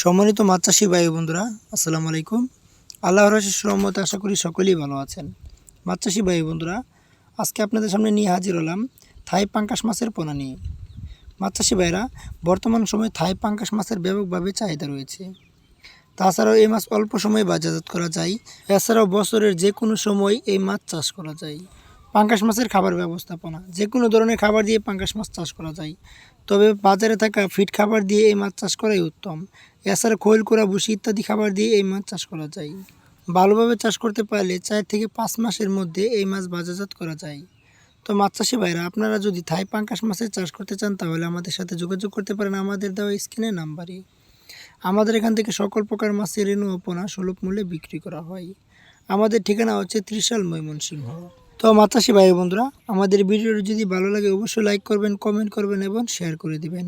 সম্মানিত মাছ চাষি ভাই বন্ধুরা, আসসালামু আলাইকুম। আল্লাহ রহমতে রহমতে আশা করি সকলেই ভালো আছেন। মাছ চাষি ভাই বন্ধুরা, আজকে আপনাদের সামনে নিয়ে হাজির হলাম থাই পাঙ্কাশ মাছের পোনা নিয়ে। মাছ চাষি ভাইরা, বর্তমান সময়ে থাই পাঙ্কাশ মাছের ব্যাপকভাবে চাহিদা রয়েছে। তাছাড়াও এই মাছ অল্প সময়ে বাজারজাত করা যায়। এছাড়াও বছরের যে কোনো সময় এই মাছ চাষ করা যায়। পাঙ্কাশ মাছের খাবার ব্যবস্থাপনা। যে কোনো ধরনের খাবার দিয়ে পাঙ্কাশ মাছ চাষ করা যায়। তবে বাজারে থাকা ফিট খাবার দিয়ে এই মাছ চাষ করাই উত্তম। এছাড়া খৈল কোড়া ভুসি ইত্যাদি খাবার দিয়ে এই মাছ চাষ করা যায়। ভালোভাবে চাষ করতে পারলে চার থেকে পাঁচ মাসের মধ্যে এই মাছ বাজারজাত করা যায়। তো মাছ চাষি ভাইরা, আপনারা যদি থাই পাঙ্কাশ মাছের চাষ করতে চান, তাহলে আমাদের সাথে যোগাযোগ করতে পারেন আমাদের দেওয়া স্ক্রিনের নাম্বারে। আমাদের এখান থেকে সকল প্রকার মাছের রেণু ও পোনা সুলভ মূল্যে বিক্রি করা হয়। আমাদের ঠিকানা হচ্ছে ত্রিশাল ময়মনসিংহ। তো মাতাসী ভাই বন্ধুরা, আমাদের ভিডিওটি যদি ভালো লাগে অবশ্যই লাইক করবেন কমেন্ট করবেন এবং শেয়ার করে দিবেন।